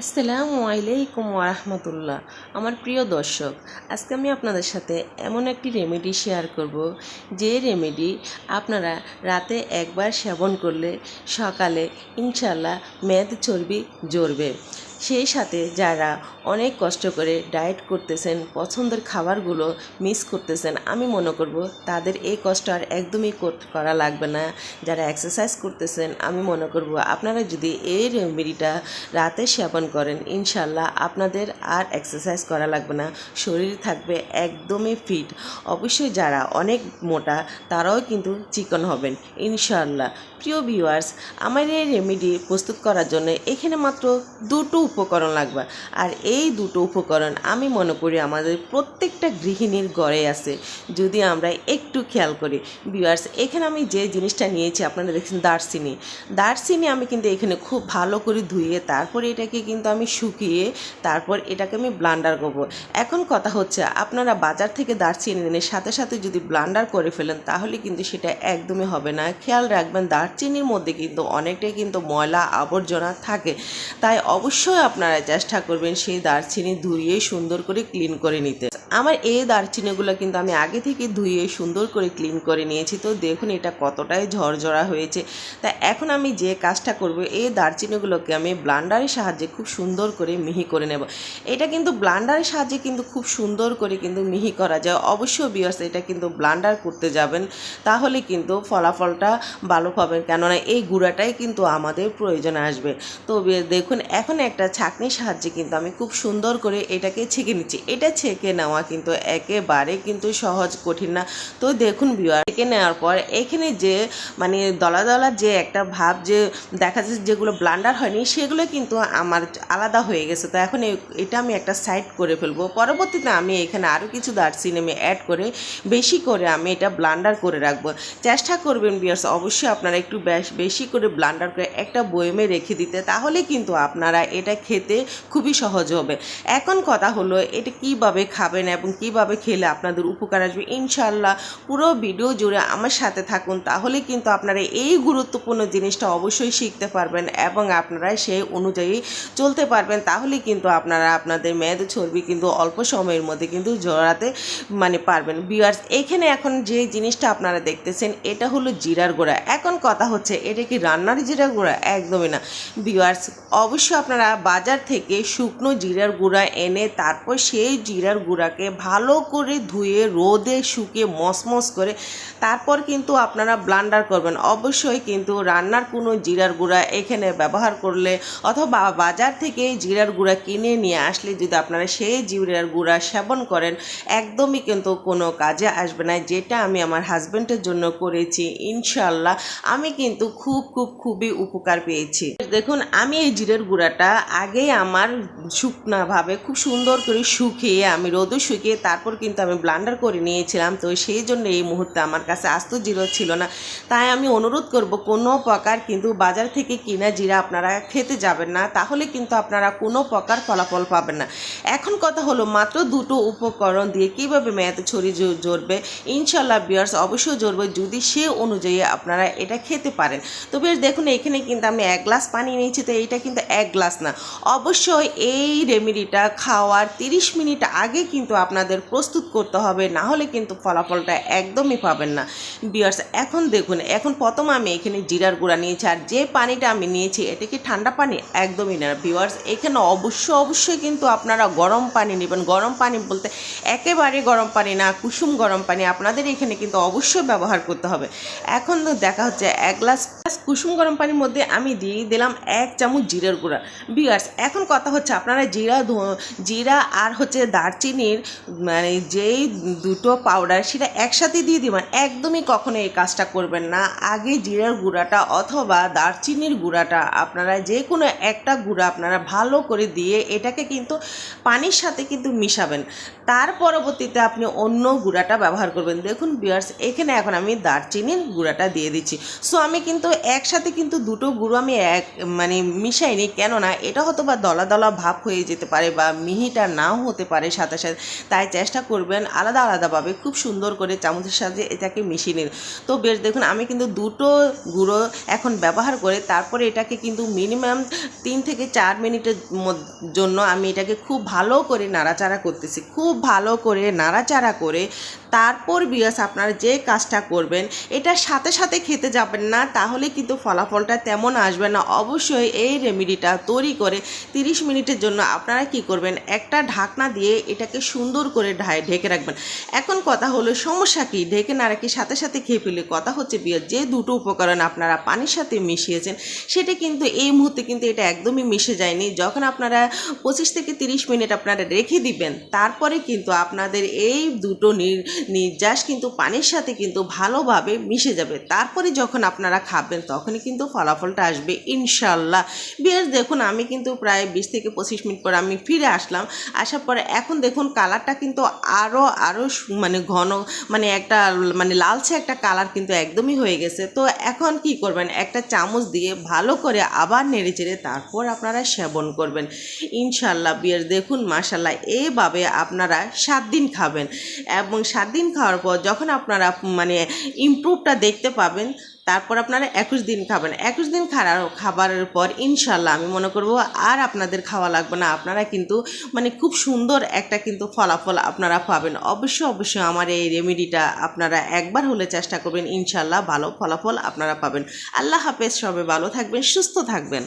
আসসালামু আলাইকুম রাহমাতুল্লাহ আমার প্রিয় দর্শক, আজকে আমি আপনাদের সাথে এমন একটি রেমেডি শেয়ার করব। যে রেমেডি আপনারা রাতে একবার সেবন করলে সকালে ইনশাল্লাহ মেদ চর্বি জড়বে সেই সাথে যারা অনেক কষ্ট করে ডায়েট করতেছেন, পছন্দের খাবারগুলো মিস করতেছেন, আমি মনে করব তাদের এই কষ্ট আর একদমই করা লাগবে না। যারা এক্সারসাইজ করতেছেন, আমি মনে করব আপনারা যদি এই রেমেডিটা রাতে সেবন করেন ইনশাল্লাহ আপনাদের আর এক্সারসাইজ করা লাগবে না। শরীর থাকবে একদমই ফিট অবশ্যই যারা অনেক মোটা, তারাও কিন্তু চিকন হবেন ইনশাল্লাহ প্রিয় ভিউয়ার্স আমার এই রেমেডি প্রস্তুত করার জন্য এখানে মাত্র দুটো উপকরণ লাগবে। আর এই দুটো উপকরণ আমি মনে করি আমাদের প্রত্যেকটা গৃহিণীর গড়ে আছে। যদি আমরা একটু খেয়াল করি ভিউয়ার্স এখানে আমি যে জিনিসটা নিয়েছি, আপনারা দেখছেন দারচিনি। দারচিনি আমি কিন্তু এখানে খুব ভালো করে ধুয়ে, তারপরে এটাকে কিন্তু আমি শুকিয়ে, তারপর এটাকে আমি ব্লান্ডার করব। এখন কথা হচ্ছে, আপনারা বাজার থেকে দারচিনি এনে সাথে সাথে যদি ব্লান্ডার করে ফেলেন, তাহলে কিন্তু সেটা একদমই হবে না। খেয়াল রাখবেন, দারচিনির মধ্যে কিন্তু অনেকটাই কিন্তু ময়লা আবর্জনা থাকে। তাই অবশ্যই আপনারা চেষ্টা করবেন সেই দারচিনি ধুয়ে সুন্দর করে ক্লিন করে নিতে আমার এই দারচিনিগুলো কিন্তু আমি আগে থেকে ধুয়ে সুন্দর করে ক্লিন করে নিয়েছি। তো দেখুন এটা কতটাই ঝরঝরা হয়েছে। তা এখন আমি যে কাজটা করব, এই দারচিনিগুলোকে আমি ব্লান্ডারের সাহায্যে খুব সুন্দর করে মিহি করে নেব। এটা কিন্তু ব্লান্ডারের সাহায্যে কিন্তু খুব সুন্দর করে কিন্তু মিহি করা যায়। অবশ্যই বিয়ার্স এটা কিন্তু ব্লান্ডার করতে যাবেন, তাহলে কিন্তু ফলাফলটা ভালো পাবেন। কেননা এই গুঁড়াটাই কিন্তু আমাদের প্রয়োজন আসবে। তো দেখুন, এখন একটা ছাঁকনির সাহায্যে কিন্তু আমি খুব সুন্দর করে এটাকে ছেঁকে নিচ্ছি। এটা ছেঁকে নেওয়া কিন্তু একেবারে কিন্তু সহজ, কঠিন না। তো দেখুন বিয়ার ছেঁকে নেওয়ার পর এখানে যে মানে দলা দলা যে একটা ভাব যে দেখা যাচ্ছে যেগুলো ব্লান্ডার হয়নি, সেগুলো কিন্তু আমার আলাদা হয়ে গেছে। তো এখন এটা আমি একটা সাইড করে ফেলব। পরবর্তীতে আমি এখানে আরও কিছু দারচিনি আমি অ্যাড করে, বেশি করে আমি এটা ব্লান্ডার করে রাখব। চেষ্টা করবেন বিয়ার্স অবশ্যই আপনারা একটু বেশি করে ব্লান্ডার করে একটা বয়েমে রেখে দিতে, তাহলে কিন্তু আপনারা এটা খেতে খুবই সহজ হবে। এখন কথা হলো, এটা কীভাবে খাবেন এবং কীভাবে খেলে আপনাদের উপকার আসবে ইনশাল্লাহ পুরো ভিডিও জুড়ে আমার সাথে থাকুন। তাহলে কিন্তু আপনারা এই গুরুত্বপূর্ণ জিনিসটা অবশ্যই শিখতে পারবেন এবং আপনারা সেই অনুযায়ী চলতে পারবেন। তাহলে কিন্তু আপনারা আপনাদের মেদ চর্বি কিন্তু অল্প সময়ের মধ্যে কিন্তু জড়াতে মানে পারবেন। বিয়ার্স এখানে এখন যে জিনিসটা আপনারা দেখতেছেন, এটা হলো জিরার গুঁড়া। এখন কথা হচ্ছে, এটা কি রান্নার জিরার গুঁড়া? একদমই না। বিয়ার্স অবশ্যই আপনারা বাজার থেকে শুকনো জিরার গুঁড়া এনে তারপর সেই জিরার গুঁড়াকে ভালো করে ধুয়ে, রোদে শুকিয়ে মসমস করে তারপর কিন্তু আপনারা ব্লান্ডার করবেন। অবশ্যই কিন্তু রান্নার কোনো জিরার গুঁড়া এখানে ব্যবহার করলে অথবা বাজার থেকে জিরার গুঁড়া কিনে নিয়ে আসলে যদি আপনারা সেই জিরার গুঁড়া সেবন করেন, একদমই কিন্তু কোনো কাজে আসবে না, যেটা আমি আমার হাজব্যান্ডের জন্য করেছি। ইনশাল্লাহ আমি কিন্তু খুব খুব, খুবই উপকার পেয়েছি। দেখুন, আমি এই জিরের গুঁড়াটা আগে আমার শুকনাভাবে খুব সুন্দর করে শুকিয়ে আমি রোদে শুকিয়ে তারপর কিন্তু আমি ব্লান্ডার করে নিয়েছিলাম। তো সেই জন্য এই মুহূর্তে আমার কাছে আস্ত জিরো ছিল না। তাই আমি অনুরোধ করব, কোনো প্রকার কিন্তু বাজার থেকে কিনা জিরা আপনারা খেতে যাবেন না। তাহলে কিন্তু আপনারা কোনো প্রকার ফলাফল পাবেন না। এখন কথা হলো, মাত্র দুটো উপকরণ দিয়ে কীভাবে মেয়াদ ছড়ি জড়বে ইনশাল্লাহ বিয়ার্স অবশ্যই জড়বে যদি সে অনুযায়ী আপনারা এটা খেতে পারেন। তো বেশ দেখুন, এখানে কিন্তু আমি এক গ্লাস পানি নিয়েছি, তো এইটা কিন্তু এক গ্লাস না। অবশ্যই এই রেমেডিটা খাওয়ার তিরিশ মিনিট আগে কিন্তু আপনাদের প্রস্তুত করতে হবে, না হলে কিন্তু ফলাফলটা একদমই পাবেন না। বিয়ার্স এখন দেখুন, এখন প্রথম আমি এখানে জিরার গুঁড়া নিয়েছি, আর যে পানিটা আমি নিয়েছি এটা কি ঠান্ডা পানি? একদমই না। বিয়ার্স এখানে অবশ্য, অবশ্যই কিন্তু আপনারা গরম পানি নেবেন। গরম পানি বলতে একেবারে গরম পানি না, কুসুম গরম পানি, আপনাদের এখানে কিন্তু অবশ্যই ব্যবহার করতে হবে। এখন দেখা হচ্ছে এক গ্লাস কুসুম গরম পানির মধ্যে আমি দিয়ে দিলাম এক চামচ জিরার গুঁড়া। বিয়ার্স, এখন কথা হচ্ছে আপনারা জিরা জিরা আর হচ্ছে দারচিনির মানে যেই দুটো পাউডার সেটা একসাথে দিয়ে দিবেন। একদমই কখনো এই কাজটা করবেন না। আগে জিরার গুঁড়াটা অথবা দারচিনির গুঁড়াটা আপনারা যে কোনো একটা গুঁড়া আপনারা ভালো করে দিয়ে এটাকে কিন্তু পানির সাথে কিন্তু মিশাবেন। তার পরবর্তীতে আপনি অন্য গুঁড়াটা ব্যবহার করবেন। দেখুন বিয়ার্স, এখানে এখন আমি দারচিনির গুঁড়াটা দিয়ে দিচ্ছি। সো আমি কিন্তু একসাথে কিন্তু দুটো গুঁড়ো আমি এক মানে মিশাইনি। কেননা এটা হয়তো বা দলা দলা ভাব হয়ে যেতে পারে বা মিহিটা নাও হতে পারে সাথে সাথে। তাই চেষ্টা করবেন আলাদা আলাদাভাবে খুব সুন্দর করে চামচের সাহায্যে এটাকে মিশিয়ে নিন। তো বেশ, দেখুন আমি কিন্তু দুটো গুঁড়ো এখন ব্যবহার করে তারপরে এটাকে কিন্তু মিনিমাম তিন থেকে চার মিনিটের জন্য আমি এটাকে খুব ভালো করে নাড়াচাড়া করতেছি। খুব ভালো করে নাড়াচাড়া করে তারপর বিয়াস আপনারা যে কাজটা করবেন, এটার সাথে সাথে খেতে যাবেন না, তাহলে কিন্তু ফলাফলটা তেমন আসবে না। অবশ্যই এই রেমেডিটা তৈরি করে 30 মিনিটের জন্য আপনারা কি করবেন, একটা ঢাকনা দিয়ে এটাকে সুন্দর করে ঢেকে রাখবেন। এখন কথা হলো সমস্যা কি? ঢেকে না রাখি সাথে সাথে খেয়ে ফেলে কথা হচ্ছে বিয়ে যে দুটো উপকরণ আপনারা পানির সাথে মিশিয়েছেন, সেটা কিন্তু এই মুহূর্তে কিন্তু এটা একদমই মিশে যায়নি। যখন আপনারা পঁচিশ থেকে তিরিশ মিনিট আপনারা রেখে দিবেন, তারপরে কিন্তু আপনাদের এই দুটো নির্যাস কিন্তু পানির সাথে কিন্তু ভালোভাবে মিশে যাবে। তারপরে যখন আপনারা খাবেন, তখনই কিন্তু ফলাফলটা আসবে ইনশাল্লাহ বেশ দেখুন, আমি কিন্তু প্রায় বিশ থেকে পঁচিশ মিনিট পর আমি ফিরে আসলাম। আসার পরে এখন দেখুন, কালারটা কিন্তু আরও আরও মানে ঘন মানে একটা মানে লালচে একটা কালার কিন্তু একদমই হয়ে গেছে। তো এখন কি করবেন? একটা চামচ দিয়ে ভালো করে আবার নেড়ে চেড়ে তারপর আপনারা সেবন করবেন। ইনশাল্লাহ বিয়ের দেখুন মাশাল্লাহ এইভাবে আপনারা সাত দিন খাবেন এবং সাত দিন খাওয়ার পর যখন আপনারা মানে ইমপ্রুভটা দেখতে পাবেন, তারপর আপনারা একুশ দিন খাবেন। একুশ দিন খাওয়ার খাবারের পর ইনশাল্লাহ আমি মনে করব আর আপনাদের খাওয়া লাগবে না। আপনারা কিন্তু মানে খুব সুন্দর একটা কিন্তু ফলাফল আপনারা পাবেন। অবশ্যই অবশ্যই আমার এই রেমেডিটা আপনারা একবার হলে চেষ্টা করবেন। ইনশাল্লাহ ভালো ফলাফল আপনারা পাবেন। আল্লাহ হাফেজ সবে ভালো থাকবেন, সুস্থ থাকবেন।